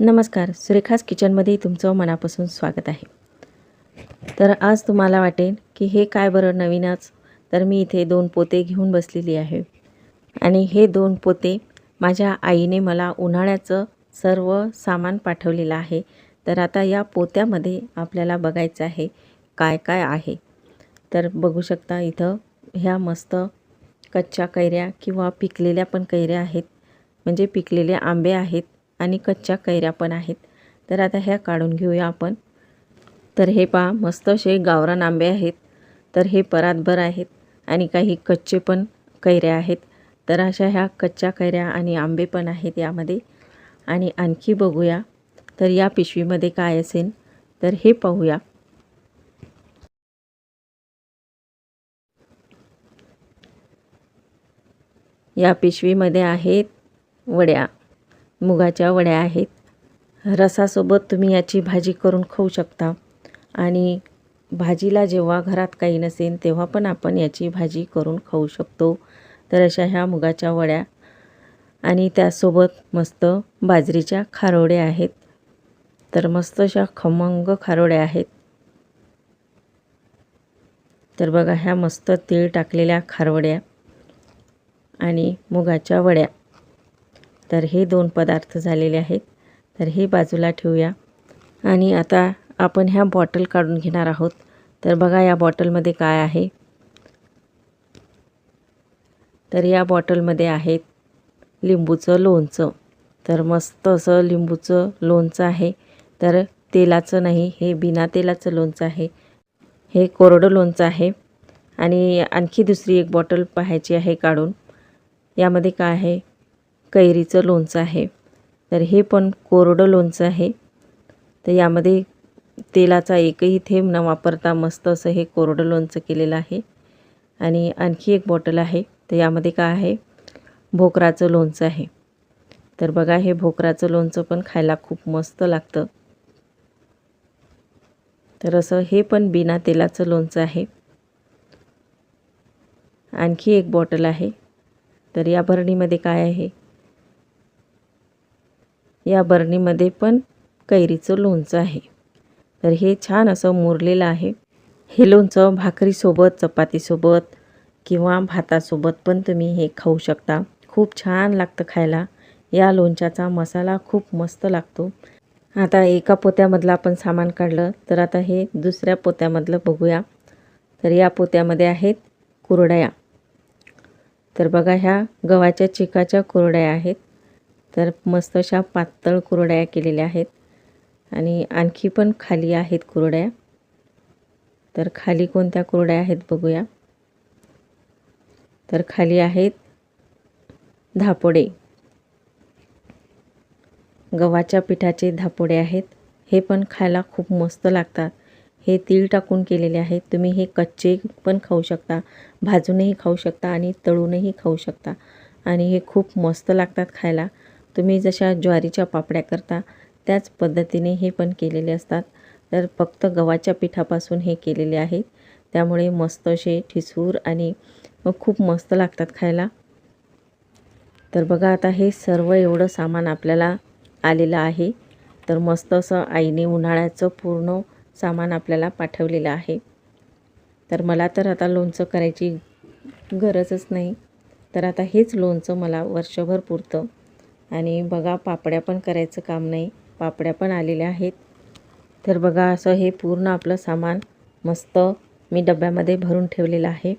नमस्कार सुरेखास किचनमध्ये तुमचं मनापासून स्वागत आहे. तर आज तुम्हाला वाटेल की हे काय बरं नवीनच? तर मी इथे दोन पोते घेऊन बसलेली आहे. आणि हे दोन पोते माझ्या आईने मला उन्हाळ्याचं सर्व सामान पाठवलेलं आहे. तर आता या पोत्यामध्ये आपल्याला बघायचं आहे काय काय आहे. तर बघू शकता इथं ह्या मस्त कच्च्या कैऱ्या किंवा पिकलेल्या पण कैऱ्या आहेत. म्हणजे पिकलेले आंबे आहेत. आणि कच्च्या कैऱ्या पण आहेत. तर आता ह्या काढून घेऊया आपण. तर हे पहा मस्त असे गावरान आंबे आहेत. तर हे परातभर आहेत आणि काही कच्चे पण कैऱ्या आहेत. तर अशा ह्या कच्च्या कैऱ्या आणि आंबे पण आहेत यामध्ये. आणि आणखी बघूया तर या पिशवीमध्ये काय असेल तर हे पाहूया. या पिशवीमध्ये आहेत वड्या. मुगाच्या वड्या आहेत. रसासोबत तुम्ही याची भाजी करून खाऊ शकता. आणि भाजीला जेव्हा घरात काही नसेल तेव्हा पण आपण याची भाजी करून खाऊ शकतो. तर अशा ह्या मुगाच्या वड्या. आणि त्यासोबत मस्त बाजरीच्या खारोड्या आहेत. तर मस्त अशा खमंग खारोड्या आहेत. तर बघा ह्या मस्त तीळ टाकलेल्या खारवड्या आणि मुगाच्या वड्या. तर हे दोन पदार्थ झालेले आहेत. तर हे बाजूला ठेवूया. आणि आता आपण ह्या बॉटल काढून घेणार आहोत. तर बघा या बॉटलमध्ये काय आहे. तर या बॉटलमध्ये आहेत लिंबूचं लोणचं. तर मस्त असं लिंबूचं लोणचं आहे. तर तेलाचं नाही हे बिना तेलाचं लोणचं आहे. हे कोरडं लोणचं आहे. आणि आणखी दुसरी एक बॉटल पाहायची आहे काढून. यामध्ये काय आहे? कैरीचं लोणचं आहे. तर हे पण कोरडं लोणचं आहे. तर यामध्ये तेलाचा एकही थेंब न वापरता मस्त असं हे कोरडं लोणचं केलेलं आहे. आणि आणखी एक बॉटल आहे. तर यामध्ये काय आहे? भोकराचं लोणचं आहे. तर बघा हे भोकराचं लोणचं पण खायला खूप मस्त लागतं. तर असं हे पण बिना तेलाचं लोणचं आहे. आणखी एक बॉटल आहे. तर या भरणीमध्ये काय आहे? या बरणीमध्ये पण कैरीचं लोणचं आहे. तर हे छान असं मुरलेलं आहे. हे लोणचं भाकरीसोबत चपातीसोबत किंवा भातासोबत पण तुम्ही हे खाऊ शकता. खूप छान लागतं खायला. या लोणच्याचा मसाला खूप मस्त लागतो. आता एका पोत्यामधलं आपण सामान काढलं तर आता हे दुसऱ्या पोत्यामधलं बघूया. तर या पोत्यामध्ये आहेत कुरडया. तर बघा ह्या गव्हाच्या चिकाच्या कुरड्या आहेत. तर मस्त अशा पातळ कुरड्या केलेल्या आहेत. आणि आणखी पण खाली आहेत कुरड्या. तर खाली कोणत्या कुरड्या आहेत बघूया. तर खाली आहेत धापोडे. गव्हाच्या पिठाचे धापोडे आहेत. हे पण खायला खूप मस्त लागतात. हे तीळ टाकून केलेले आहेत. तुम्ही हे कच्चे पण खाऊ शकता भाजूनही खाऊ शकता आणि तळूनही खाऊ शकता. आणि हे खूप मस्त लागतात खायला. तुम्ही जशा ज्वारीच्या पापड्या करता त्याच पद्धतीने हे पण केलेले असतात. तर फक्त गव्हाच्या पिठापासून हे केलेले आहेत. त्यामुळे मस्त असे ठिसूर आणि खूप मस्त लागतात खायला. तर बघा आता हे सर्व एवढं सामान आपल्याला आलेलं आहे. तर मस्त असं आईने उन्हाळ्याचं पूर्ण सामान आपल्याला पाठवलेलं आहे. तर मला तर आता लोणचं करायची गरजच नाही. तर आता हेच लोणचं मला वर्षभर पुरतं. आणि बघा पापड्या पण करायचं काम नाही. पापड्या पण आलेल्या आहेत. तर बघा असं हे पूर्ण आपलं सामान मस्त मी डब्यामध्ये भरून ठेवलेलं आहे.